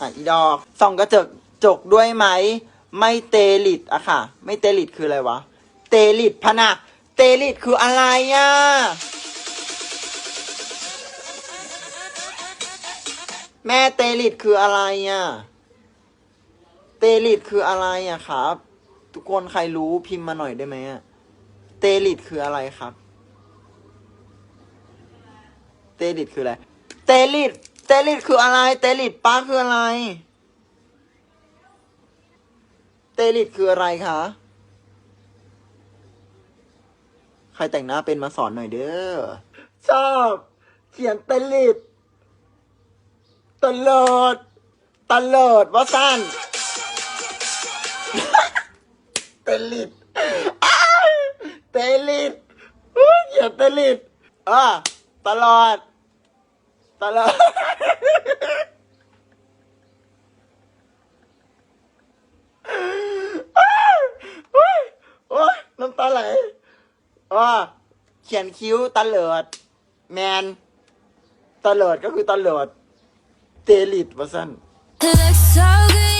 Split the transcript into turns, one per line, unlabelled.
อะอีดอกส่องกระจกจกด้วยไหม ไม่เตลิดอะค่ะ ไม่เตลิดคืออะไรวะ เตลิดพนะเตลิดคืออะไรอะแม่เตลิดคืออะไรอะเตลิดคืออะไรอะครับ ทุกคนใครรู้พิมพ์มาหน่อยได้ไหมอะเตลิดคืออะไรครับ เตลิดคืออะไร เตลิด ตลิดคืออะไร เตลิดป้าคืออะไร เตลิดคืออะไรคะ ใครแต่งหน้าเป็นมาสอนหน่อยเด้อ ชอบ เขียนเตลิดตลอดตลอดว่าสั้นเตลิดเตลิดอุ๊ยเขียนเตลิดอะตลอด ตลอดโอ้ยโอ้ยน้ำตาไหลอ่าเขียนคิ้วตะเลิด แมนตะเลิดก็คือตะเลิด เตลิดวะสั้น
It looks so good.